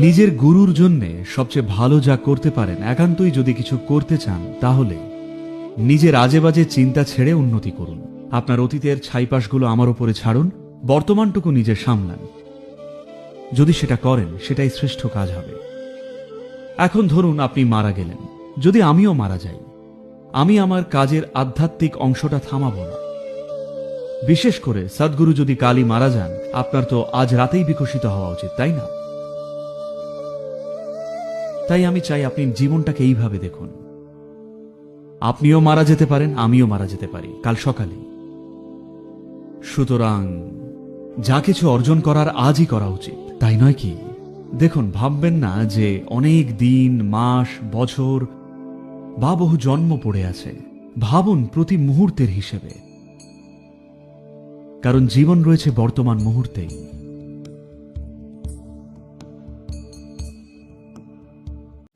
নিজের গুরুর জন্যে সবচেয়ে ভালো যা করতে পারেন, একান্তই যদি কিছু করতে চান, তাহলে নিজের আজে বাজে চিন্তা ছেড়ে উন্নতি করুন। আপনার অতীতের ছাইপাশগুলো আমার ওপরে ছাড়ুন, বর্তমানটুকু নিজে সামলান। যদি সেটা করেন, সেটাই শ্রেষ্ঠ কাজ হবে। এখন ধরুন আপনি মারা গেলেন। যদি আমিও মারা যাই, আমি আমার কাজের আধ্যাত্মিক অংশটা থামাব না। বিশেষ করে, সদ্গুরু যদি কালই মারা যান, আপনার তো আজ রাতেই বিকশিত হওয়া উচিত, তাই না? তাই আমি চাই আপনি জীবনটাকে এইভাবে দেখুন। আপনিও মারা যেতে পারেন, আমিও মারা যেতে পারি। কাল সকালে। সুতরাং, যা কিছু অর্জন করার আজই করা উচিত। তাই নয় কি? দেখুন, ভাববেন না যে অনেক দিন, মাস, বছর বা বহু জন্ম পড়ে আছে। ভাবুন প্রতি মুহূর্তের হিসেবে। কারণ জীবন রয়েছে বর্তমান মুহূর্তেই।